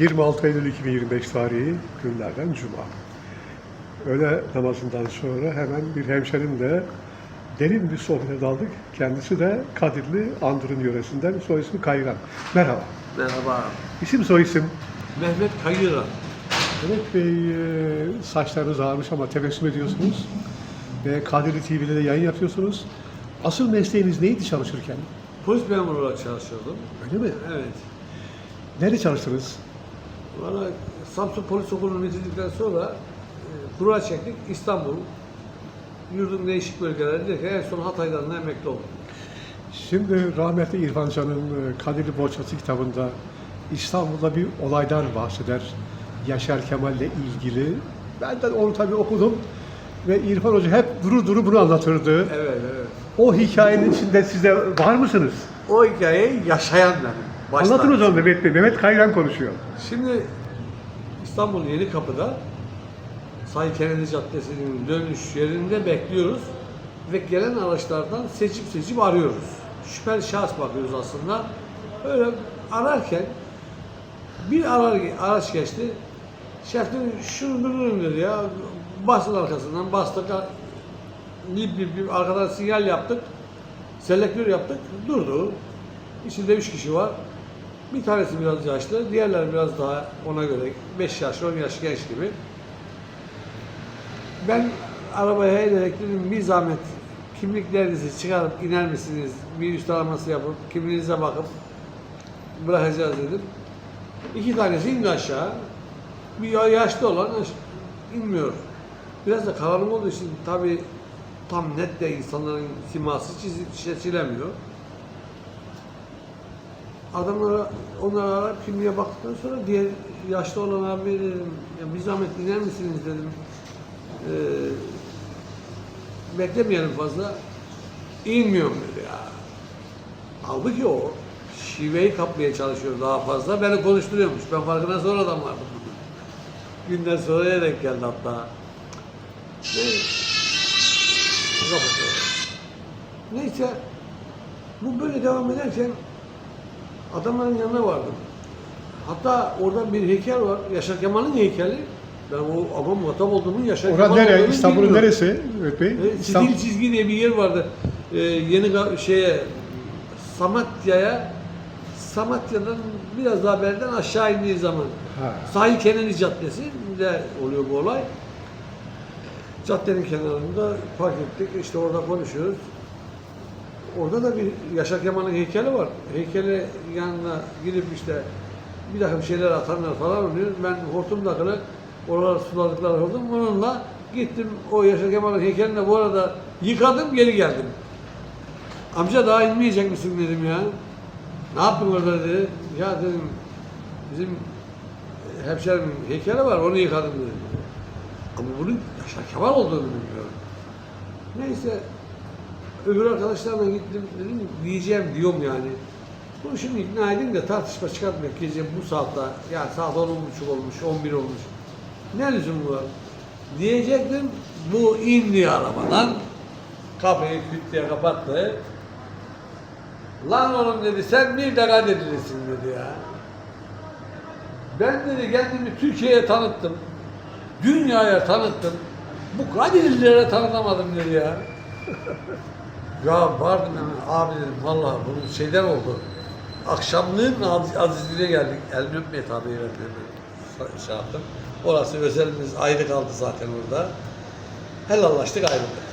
26 Eylül 2025 tarihi günlerden Cuma. Öğle namazından sonra hemen bir hemşerimle derin bir sohbete daldık. Kendisi de Kadirli Andırın yöresinden. Soy ismi Kayran. Merhaba. Merhaba. İsim soy isim. Mehmet Kayıran. Mehmet Bey e, saçlarınız ağarmış ama tebessüm ediyorsunuz. Ve Kadirli TV'de de yayın yapıyorsunuz. Asıl mesleğiniz neydi çalışırken? Polis memuru olarak çalışıyordum. Öyle mi? Evet. Nerede çalıştınız? Valla Samsun Polis Okulu'nu bitirdikten sonra e, kura çektik. İstanbul, yurdun değişik bölgeleri derken en son Hatay'dan da emekli oldum. Şimdi rahmetli İrfan Can'ın e, Kadirli Boçası kitabında İstanbul'da bir olaydan bahseder. Yaşar Kemal'le ilgili. Ben de onu tabii okudum. Ve İrfan Hoca hep duru duru bunu anlatırdı. Evet, evet. O hikayenin içinde size var mısınız? O hikayeyi yaşayan benim. Baştan. Anlatın o zaman Mehmet Bey. Mehmet Kayran konuşuyor. Şimdi İstanbul Yeni Kapı'da Sayın Kennedy Caddesi'nin dönüş yerinde bekliyoruz ve gelen araçlardan seçip seçip arıyoruz. Şüpheli şahıs bakıyoruz aslında. Öyle ararken bir ara, araç geçti. Şef dedi şunu durun dedi ya. Basın arkasından bastık. Bir, bir, bir arkadan sinyal yaptık. Selektör yaptık. Durdu. İçinde üç kişi var. Bir tanesi biraz yaşlı, diğerleri biraz daha ona göre 5 yaş, 10 yaş genç gibi. Ben arabaya eğilerek dedim bir zahmet kimliklerinizi çıkarıp iner misiniz? Bir üst araması yapıp kimliğinize bakıp bırakacağız dedim. İki tanesi indi aşağı. Bir ya- yaşlı olan inmiyor. Biraz da karanlık olduğu için tabii tam net de insanların siması çizi- seçilemiyor. Adamlara arayıp kimliğe baktıktan sonra diğer yaşlı olan abi dedim, ya bir zahmet iner misiniz dedim. Ee, beklemeyelim fazla. İnmiyorum dedi ya. Halbuki o şiveyi kapmaya çalışıyor daha fazla. Beni konuşturuyormuş. Ben farkına sonradan vardım. Günden sonra denk geldi hatta. Neyse. Neyse. Bu böyle devam ederken adamların yanına vardım. Hatta orada bir heykel var. Yaşar Kemal'in heykeli. Ben o ama muhatap olduğumun Yaşar Orada Kemal nere? olduğunu İstanbul'un neresi Bey? E, İstanbul. Çizgi diye bir yer vardı. Ee, yeni şeye Samatya'ya Samatya'dan biraz daha beriden aşağı indiği zaman Ha. Sahil Kennedy Caddesi de oluyor bu olay. Caddenin kenarında park ettik. İşte orada konuşuyoruz. Orada da bir Yaşar Kemal'in heykeli var. Heykeli yanına gidip işte bir takım şeyler atanlar falan oluyor. Ben hortum takılı oralar suladıkları hortum. Bununla gittim o Yaşar Kemal'in heykelini bu arada yıkadım geri geldim. Amca daha inmeyecek misin dedim ya. Ne yaptın orada dedi. Ya dedim bizim hemşerimin heykeli var onu yıkadım dedim. Ama bunun Yaşar Kemal olduğunu bilmiyorum. Neyse öbür arkadaşlarla gittim dedim diyeceğim diyorum yani. Bunu şimdi ikna edeyim de tartışma çıkartmak gece bu saatte yani saat 10 buçuk olmuş 11 olmuş. Ne lüzum var? Diyecektim bu indi arabadan kapıyı küt diye kapattı. Lan oğlum dedi sen bir dakika dedilirsin dedi ya. Ben dedi kendimi Türkiye'ye tanıttım. Dünyaya tanıttım. Bu Kadirlilere tanıtamadım dedi ya. ya vardım abi dedim vallahi bunun şeyden oldu. Akşamlığın az- azizliğine geldik. Elini öpmeye tabi şey yaptım. Orası özelimiz ayrı kaldı zaten orada. Helallaştık ayrıldık.